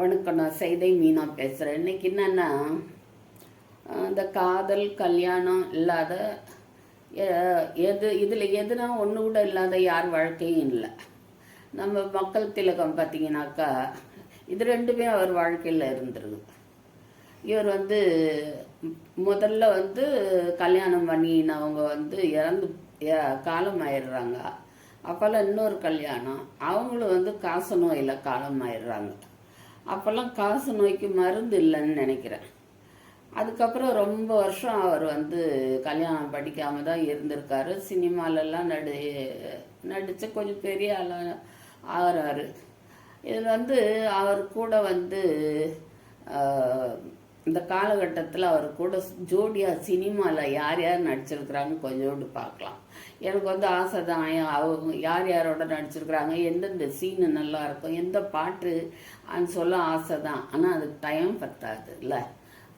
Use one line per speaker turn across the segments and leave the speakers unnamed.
வணக்கம் நான் செய்தை மீனா பேசுகிறேன் இன்றைக்கி என்னென்னா இந்த காதல் கல்யாணம் இல்லாத எது இதில் எதுனா ஒன்று கூட இல்லாத யார் வாழ்க்கையும் இல்லை. நம்ம மக்கள் திலகம் பார்த்தீங்கன்னாக்கா இது ரெண்டுமே அவர் வாழ்க்கையில் இருந்துருது இவர் வந்து முதல்ல வந்து கல்யாணம் பண்ணினவங்க வந்து இறந்து காலம் ஆயிடுறாங்க. அப்போல்லாம் இன்னொரு கல்யாணம். அவங்களும் வந்து காச நோயில் காலம் ஆயிடுறாங்க. அப்போல்லாம் காசு நோய்க்கு மருந்து இல்லைன்னு நினைக்கிறேன். அதுக்கப்புறம் ரொம்ப வருஷம் அவர் வந்து கல்யாணம் படிக்காம தான் இருந்திருக்காரு. சினிமாலெல்லாம் நடி நடித்து கொஞ்சம் பெரிய ஆளாக ஆகிறாரு. இதில் வந்து அவர் கூட வந்து இந்த காலகட்டத்தில் அவர் கூட ஜோடியாக சினிமாவில் யார் யார் நடிச்சிருக்கிறாங்க கொஞ்சோண்டு பார்க்கலாம். எனக்கு வந்து ஆசை தான். அவங்க யார் யாரோட நடிச்சிருக்கிறாங்க? எந்தெந்த சீனு நல்லா இருக்கும்? எந்த பாட்டு அன்னு சொல்ல ஆசை தான். ஆனால் அதுக்கு டைம் பத்தாது இல்லை.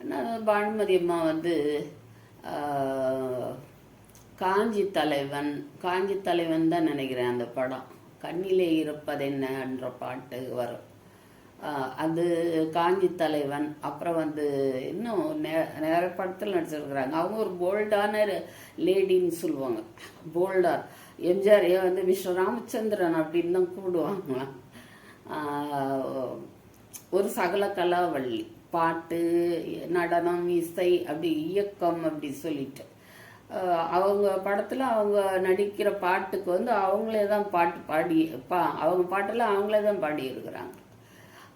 ஆனால் பானுமதி அம்மா வந்து காஞ்சி தலைவன் காஞ்சி தலைவன் தான் நினைக்கிறேன் அந்த படம். கண்ணிலே இருப்பதென்னன்ற பாட்டு வரும். அது காஞ்சி தலைவன் அப்புறம் வந்து இன்னும் நே நிறைய படத்தில் நடிச்சிருக்கிறாங்க. அவங்க ஒரு போல்டான லேடின்னு சொல்லுவாங்க. போல்டார் எம்ஜிஆர் வந்து மிஸ்டர் ராமச்சந்திரன் அப்படின்னு தான் கூப்பிடுவாங்களாம் ஒரு சகல கலாவள்ளி பாட்டு நடனம் இசை அப்படி இயக்கம் அப்படி சொல்லிட்டு. அவங்க படத்தில் அவங்க நடிக்கிற பாட்டுக்கு வந்து அவங்களே தான் பாட்டு பாடி பா அவங்க பாட்டெல்லாம் அவங்களே தான் பாடி இருக்கிறாங்க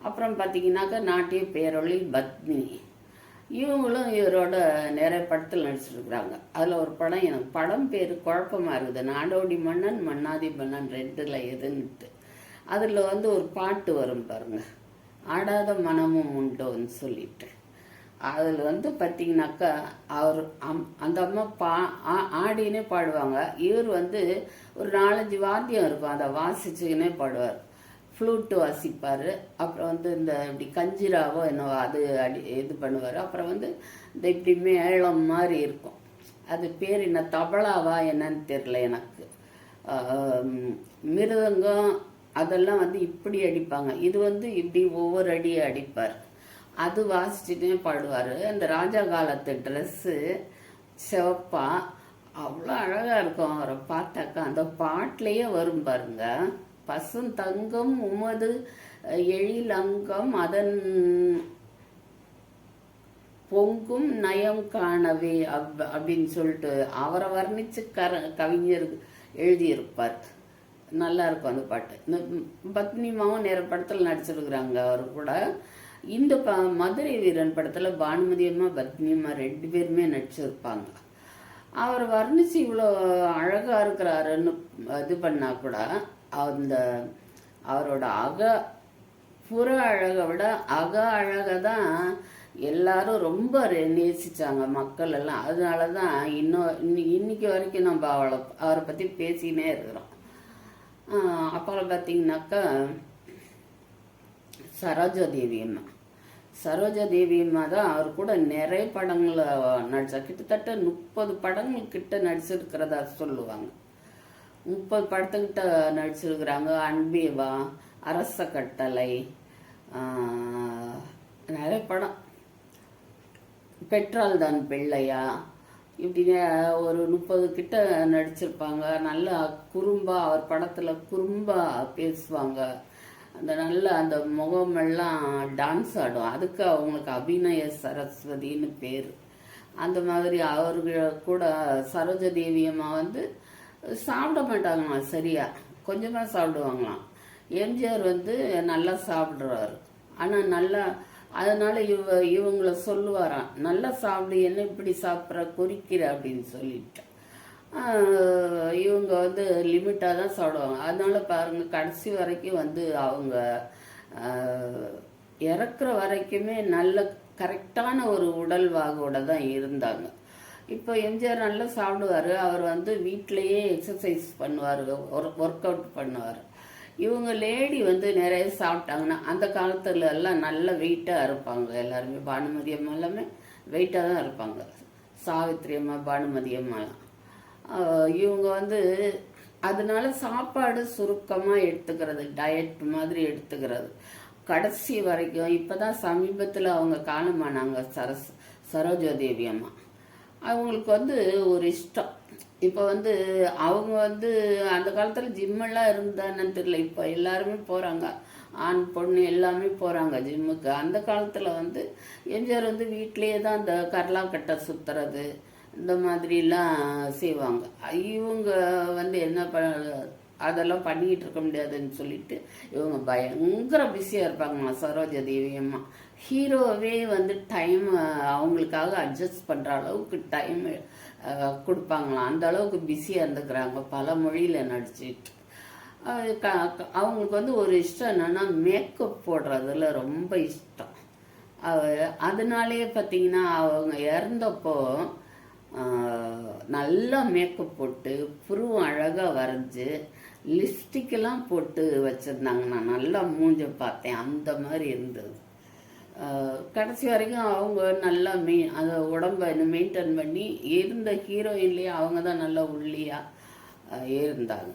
அப்புறம் பார்த்தீங்கன்னாக்கா நாட்டிய பேரொழி பத்மினி இவங்களும் இவரோட நிறைய படத்தில் நடிச்சிருக்கிறாங்க. அதில் ஒரு படம் எனக்கு படம் பேர் குழப்பமா இருக்குது. நாடோடி மன்னன் மன்னாதி மன்னன் ரெண்டில் எதுன்னுட்டு. அதில் வந்து ஒரு பாட்டு வரும் பாருங்க. ஆடாத மனமும் உண்டோன்னு சொல்லிட்டு. அதில் வந்து பார்த்தீங்கன்னாக்கா அவர் அம் அந்த அம்மா பா ஆ- ஆடினே பாடுவாங்க. இவர் வந்து ஒரு நாலஞ்சு வாத்தியம் இருக்கும். அதை வாசிச்சுக்கினே பாடுவார். ஃப்ளூட்டு வாசிப்பார். அப்புறம் வந்து இந்த இப்படி கஞ்சிராவோ என்னவோ அது அடி இது பண்ணுவார். அப்புறம் வந்து இந்த இப்படி மேளம் மாதிரி இருக்கும். அது பேர் என்ன? தபலாவா என்னன்னு தெரில எனக்கு. மிருதங்கம் அதெல்லாம் வந்து இப்படி அடிப்பாங்க. இது வந்து இப்படி ஒவ்வொரு அடியை அடிப்பார். அது வாசிச்சுட்டே பாடுவார். அந்த ராஜா காலத்து ட்ரெஸ்ஸு சிவப்பா. அவ்வளோ அழகாக இருக்கும். அவரை பார்த்தாக்கா அந்த பாட்டிலையே வரும் பாருங்கள் பசுந்தங்கம் உமது எழிலங்கம் அதன் பொங்கும் நயம் காணவே அப் அப்படின்னு சொல்லிட்டு அவரை வர்ணித்து கர கவிஞர் எழுதியிருப்பார். நல்லா இருக்கும் அந்த பாட்டு. இந்த பத்னிமாவும் நேர படத்தில் நடிச்சிருக்கிறாங்க அவர் கூட. இந்த ப மதுரை வீரன் படத்தில் பானுமதி அம்மா பத்னியம்மா ரெண்டு பேருமே நடிச்சிருப்பாங்க. அவர் வர்ணிச்சு இவ்வளோ அழகாக இருக்கிறாருன்னு இது பண்ணால் கூட அந்த அவரோட அக புற அழகை விட அக அழகை தான் எல்லாரும் ரொம்ப நேசித்தாங்க நேசிச்சாங்க மக்கள் எல்லாம். அதனால தான் இன்னும் இன்னி- இன்னைக்கு வரைக்கும் நம்ம அவளை அவரை பற்றி பேசினே இருக்கிறோம். அப்புறம் பார்த்தீங்கன்னாக்கா சரோஜா தேவி அம்மா. சரோஜா தேவி அம்மா தான் அவர் கூட நிறைய படங்களை நடித்தா கிட்டத்தட்ட முப்பது படங்கள் கிட்ட நடிச்சிருக்கிறதா சொல்லுவாங்க. முப்பது படத்துக்கிட்ட நடிச்சிருக்கிறாங்க அன்பேவா அரச கட்டளை நிறைய படம். பெட்ரால் தான் பிள்ளையா? இப்படிங்க ஒரு முப்பது கிட்ட நடிச்சிருப்பாங்க. நல்லா குறும்பா அவர் படத்தில் குறும்பா பேசுவாங்க. அந்த நல்ல அந்த முகமெல்லாம் டான்ஸ் ஆடும். அதுக்கு அவங்களுக்கு அபிநய சரஸ்வதின்னு பேர். அந்த மாதிரி அவர்கள் கூட சரோஜ அம்மா வந்து சாப்பிட மாட்டாங்களாம் சரியா. கொஞ்சமாக சாப்பிடுவாங்களாம். எம்ஜிஆர் வந்து நல்லா சாப்பிட்றாரு. ஆனால் நல்லா அதனால இவ இவங்கள சொல்லுவாராம் நல்லா சாப்பிடு என்ன இப்படி சாப்பிட்ற குறிக்கிற அப்படின்னு சொல்லிட்டு. இவங்க வந்து லிமிட்டாக தான் சாப்பிடுவாங்க. அதனால பாருங்கள் கடைசி வரைக்கும் வந்து அவங்க இறக்குற வரைக்குமே நல்ல கரெக்டான ஒரு உடல் வாகோட தான் இருந்தாங்க. இப்போ எம்ஜிஆர் நல்லா சாப்பிடுவார். அவர் வந்து வீட்டிலையே எக்ஸசைஸ் பண்ணுவார் ஒர்க் அவுட் பண்ணுவார். இவங்க லேடி வந்து நிறைய சாப்பிட்டாங்கன்னா அந்த காலத்துல எல்லாம் நல்ல வெயிட்டாக இருப்பாங்க எல்லாருமே. பானுமதி அம்மா எல்லாமே வெயிட்டாக தான் இருப்பாங்க. சாவித்ரி அம்மா பானுமதி அம்மாலாம் இவங்க வந்து அதனால சாப்பாடு சுருக்கமாக எடுத்துக்கிறது டயட் மாதிரி எடுத்துக்கிறது. கடைசி வரைக்கும் இப்போ தான் சமீபத்தில் அவங்க காலமானாங்க சரஸ் சரோஜாதேவி அம்மா. அவங்களுக்கு வந்து ஒரு இஷ்டம். இப்போ வந்து அவங்க வந்து அந்த காலத்தில் ஜிம்மெல்லாம் இருந்தானு தெரியல. இப்போ எல்லாருமே போகிறாங்க ஆண் பொண்ணு எல்லாமே போகிறாங்க ஜிம்முக்கு அந்த காலத்தில் வந்து எம்ஜிஆர் வந்து வீட்லேயே தான் அந்த கரலாக்கட்டை சுற்றுறது இந்த மாதிரிலாம் செய்வாங்க. இவங்க வந்து என்ன ப அதெல்லாம் பண்ணிக்கிட்டு இருக்க முடியாதுன்னு சொல்லிட்டு இவங்க பயங்கர பிஸியாக இருப்பாங்கம்மா. சரோஜா தேவி அம்மா. ஹீரோவே வந்து டைம் அவங்களுக்காக அட்ஜஸ்ட் பண்ணுற அளவுக்கு டைம் கொடுப்பாங்களாம். அந்த அளவுக்கு பிஸியாக இருந்துக்கிறாங்க. பல மொழியில் நடிச்சிட்டு. க- அவங்களுக்கு வந்து ஒரு இஷ்டம் என்னன்னா மேக்கப் போடுறதுல ரொம்ப இஷ்டம். அதனாலேயே பார்த்தீங்கன்னா அவங்க இறந்தப்போ நல்லா மேக்கப் போட்டு புருவம் அழகாக வரைஞ்சி லிப்ஸ்டிக்கெல்லாம் போட்டு வச்சுருந்தாங்க நான் நல்லா மூஞ்ச பார்த்தேன். அந்த மாதிரி இருந்தது. கடைசி வரைக்கும் அவங்க நல்லா மெயின் அந்த உடம்பை மெயின்டைன் பண்ணி இருந்த ஹீரோயின்லேயே அவங்க தான் நல்லா உள்ளியாக இருந்தாங்க.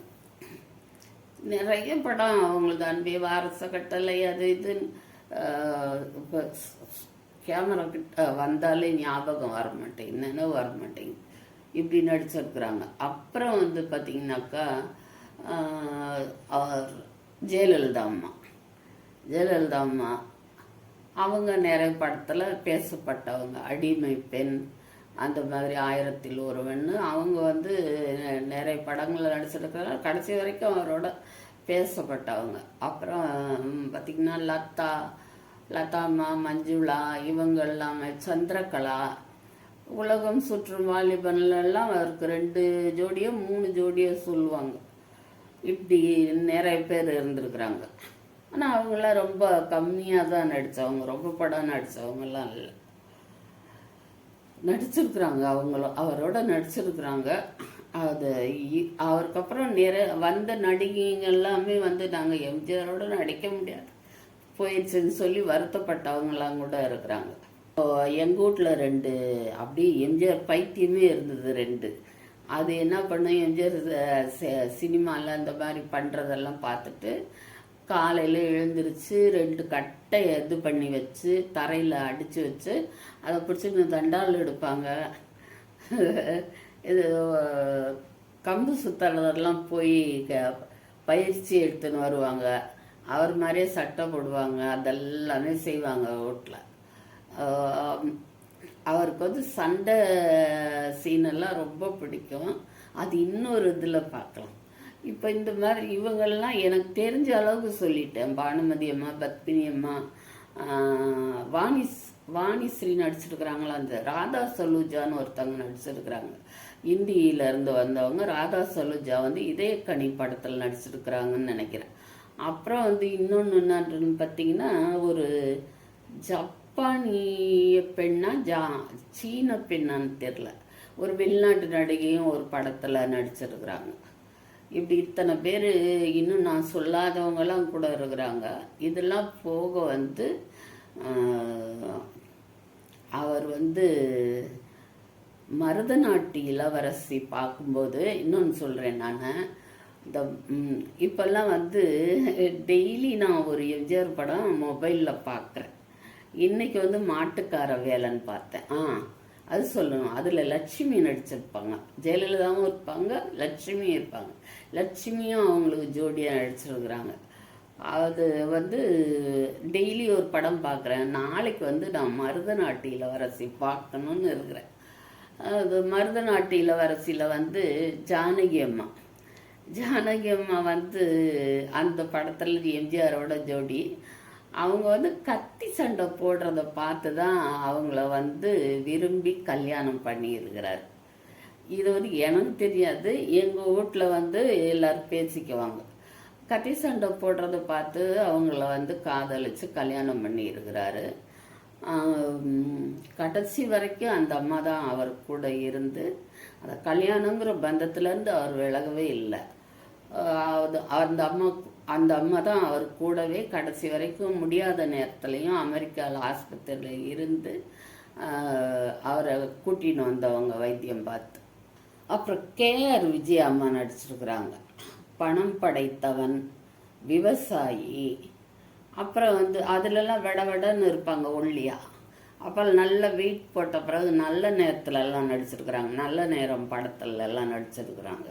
நிறைய படம் அவங்களுக்கு அன்பே வாரச கட்டளை அது இதுன்னு இப்போ கேமரா கிட்ட வந்தாலே ஞாபகம் வர மாட்டேங்குது நினைவு வர மாட்டேங்குது இப்படி நடிச்சிருக்கிறாங்க. அப்புறம் வந்து பார்த்தீங்கன்னாக்கா அவர் ஜெயலலிதா அம்மா. ஜெயலலிதா அம்மா அவங்க நிறைய படத்தில் பேசப்பட்டவங்க. அடிமை பெண் அந்த மாதிரி ஆயிரத்தில் ஒருவன்னு அவங்க வந்து நிறைய படங்களில் நடிச்சிருக்கிறாங்க கடைசி வரைக்கும் அவரோட பேசப்பட்டவங்க. அப்புறம் பார்த்திங்கன்னா லதா லதாமா மஞ்சுளா இவங்க எல்லாமே சந்திரகலா உலகம் சுற்றும் வாலிபன்லாம் அவருக்கு ரெண்டு ஜோடியோ மூணு ஜோடியோ சொல்லுவாங்க. இப்படி நிறைய பேர் இருந்திருக்கிறாங்க. ஆனால் அவங்களாம் ரொம்ப கம்மியாக தான் நடித்தவங்க ரொம்ப படம் நடித்தவங்கலாம் இல்லை. நடிச்சிருக்கிறாங்க அவங்களும். அவரோட நடிச்சிருக்கிறாங்க. அது அவருக்கப்புறம் நிற நிறைய வந்த நடிகைங்க எல்லாமே வந்து நாங்கள் எம்ஜிஆரோட நடிக்க முடியாது. போயிடுச்சுன்னு சொல்லி வருத்தப்பட்டவங்களாம் கூட இருக்கிறாங்க. எங்கள் வீட்டில் ரெண்டு அப்படியே எம்ஜிஆர் பைத்தியமே இருந்தது ரெண்டு. அது என்ன பண்ணும் எம்ஜிஆர் சினிமாவில் அந்த மாதிரி பண்ணுறதெல்லாம் பார்த்துட்டு காலையில் எழுந்திருச்சு ரெண்டு கட்டை இது பண்ணி வச்சு தரையில் அடித்து வச்சு அதை பிடிச்சி தண்டால் எடுப்பாங்க. இது கம்பு சுத்தலாம் போய் க- பயிற்சி எடுத்துன்னு வருவாங்க. அவர் மாதிரியே சட்டை போடுவாங்க. அதெல்லாமே செய்வாங்க வீட்டில் அவருக்கு வந்து சண்டை சீனெல்லாம் ரொம்ப பிடிக்கும். அது இன்னொரு இதில் பார்க்கலாம். இப்போ இந்த மாதிரி இவங்கள்லாம் எனக்கு தெரிஞ்ச அளவுக்கு சொல்லிட்டேன். பானுமதி அம்மா பத்மினி அம்மா வாணி வாணிஸ்ரீ நடிச்சிருக்கிறாங்களா? அந்த ராதா சலூஜான்னு ஒருத்தவங்க நடிச்சிருக்கிறாங்க. இந்தியிலேருந்து வந்தவங்க ராதா சலூஜா வந்து இதயக்கனி படத்தில் நடிச்சிருக்கிறாங்கன்னு நினைக்கிறேன். அப்புறம் வந்து இன்னொன்று என்னன்னு பார்த்தீங்கன்னா ஒரு ஜப்பானிய பெண்ணா ஜா சீன பெண்ணான்னு தெரில ஒரு வெளிநாட்டு நடிகையும் ஒரு படத்தில் நடிச்சிருக்கிறாங்க. இப்படி இத்தனை பேர் இன்னும் நான் சொல்லாதவங்கலாம் கூட இருக்கிறாங்க. இதெல்லாம் போக வந்து அவர் வந்து மருதநாட்டு இளவரசி பார்க்கும்போது இன்னொன்று சொல்கிறேன் நான். இந்த இப்போல்லாம் வந்து டெய்லி நான் ஒரு எம்ஜிஆர் படம் மொபைலில் பார்க்குறேன். இன்றைக்கி வந்து மாட்டுக்கார வேலைன்னு பார்த்தேன். ஆ அது சொல்லணும். அதில் லட்சுமி நடிச்சிருப்பாங்க. ஜெயலலிதாவும் இருப்பாங்க லட்சுமியும் இருப்பாங்க. லட்சுமியும் அவங்களுக்கு ஜோடியாக நடிச்சிருக்கிறாங்க. அது வந்து டெய்லி ஒரு படம் பார்க்குறேன் நாளைக்கு வந்து நான் மருதநாட்டு இளவரசி பார்க்கணுன்னு இருக்கிறேன். அது மருதநாட்டு இளவரசியில் வந்து ஜானகி அம்மா. ஜானகி அம்மா வந்து அந்த படத்தில் எம்ஜிஆரோட ஜோடி. அவங்க வந்து கத்தி சண்டை போடுறத பார்த்து தான் அவங்கள வந்து விரும்பி கல்யாணம் பண்ணியிருக்கிறார். இது வந்து எனக்கு தெரியாது. எங்கள் வீட்டில் வந்து எல்லோரும் பேசிக்குவாங்க. கத்தி சண்டை போடுறத பார்த்து அவங்கள வந்து காதலிச்சு கல்யாணம் பண்ணியிருக்கிறாரு. கடைசி வரைக்கும் அந்த அம்மா தான் அவர் கூட இருந்து அந்த கல்யாணங்கிற பந்தத்துலேருந்து அவர் விலகவே இல்லை. அது அந்த அம்மா அந்த அம்மா தான் அவர் கூடவே கடைசி வரைக்கும் முடியாத நேரத்துலையும் அமெரிக்காவில் ஆஸ்பத்திரியில் இருந்து அவரை கூட்டின்னு வந்தவங்க வைத்தியம் பார்த்து. அப்புறம் கேஆர் விஜய் அம்மா நடிச்சிருக்கிறாங்க. பணம் படைத்தவன் விவசாயி. அப்புறம் வந்து அதுலலாம் விட விடன்னு இருப்பாங்க ஒல்லியா. அப்புறம் நல்ல வெயிட் போட்ட பிறகு நல்ல நேரத்துலலாம் நடிச்சிருக்கிறாங்க. நல்ல நேரம் படத்துலலாம் நடிச்சிருக்கிறாங்க.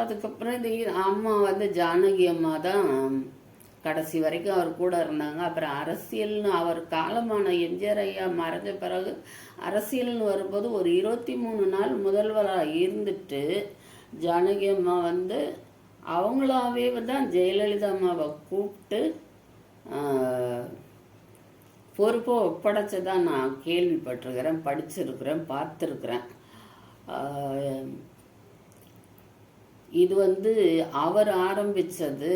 அதுக்கப்புறம் இந்த அம்மா வந்து ஜானகி அம்மா தான் கடைசி வரைக்கும் அவர் கூட இருந்தாங்க. அப்புறம் அரசியல்னு அவர் காலமான எம்ஜிஆர் ஐயா மறைஞ்ச பிறகு அரசியல்னு வரும்போது ஒரு இருபத்தி மூணு நாள் முதல்வராக இருந்துட்டு ஜானகி அம்மா வந்து அவங்களாவே தான் ஜெயலலிதா அம்மாவை கூப்பிட்டு பொறுப்பை ஒப்படைச்சதான் நான் கேள்விப்பட்டிருக்கிறேன் படிச்சிருக்கிறேன் பார்த்துருக்குறேன். இது வந்து அவர் ஆரம்பிச்சது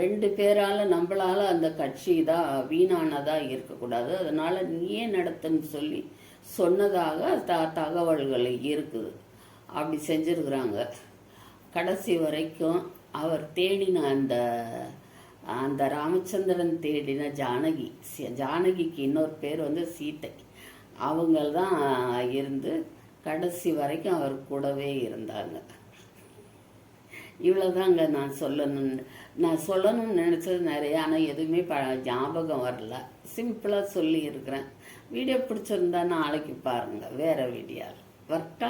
ரெண்டு பேரால் நம்மளால் அந்த கட்சி தான் வீணானதாக இருக்கக்கூடாது. அதனால் நீயே நடத்துன்னு சொல்லி சொன்னதாக த தகவல்கள் இருக்குது. அப்படி செஞ்சிருக்கிறாங்க. கடைசி வரைக்கும் அவர் தேடின அந்த அந்த ராமச்சந்திரன் தேடின ஜானகி ஜானகிக்கு இன்னொரு பேர் வந்து சீத்தை. அவங்க தான் இருந்து கடைசி வரைக்கும் அவர் கூடவே இருந்தாங்க. இவ்வளோதாங்க நான் சொல்லணும்னு. நான் சொல்லணும்னு நினச்சது நிறையா ஆனால் எதுவுமே ப ஞாபகம் வரல. சிம்பிளாக சொல்லி இருக்கிறேன் வீடியோ பிடிச்சிருந்தா நாளைக்கு பாருங்கள் வேறு வீடியோ வரட்டா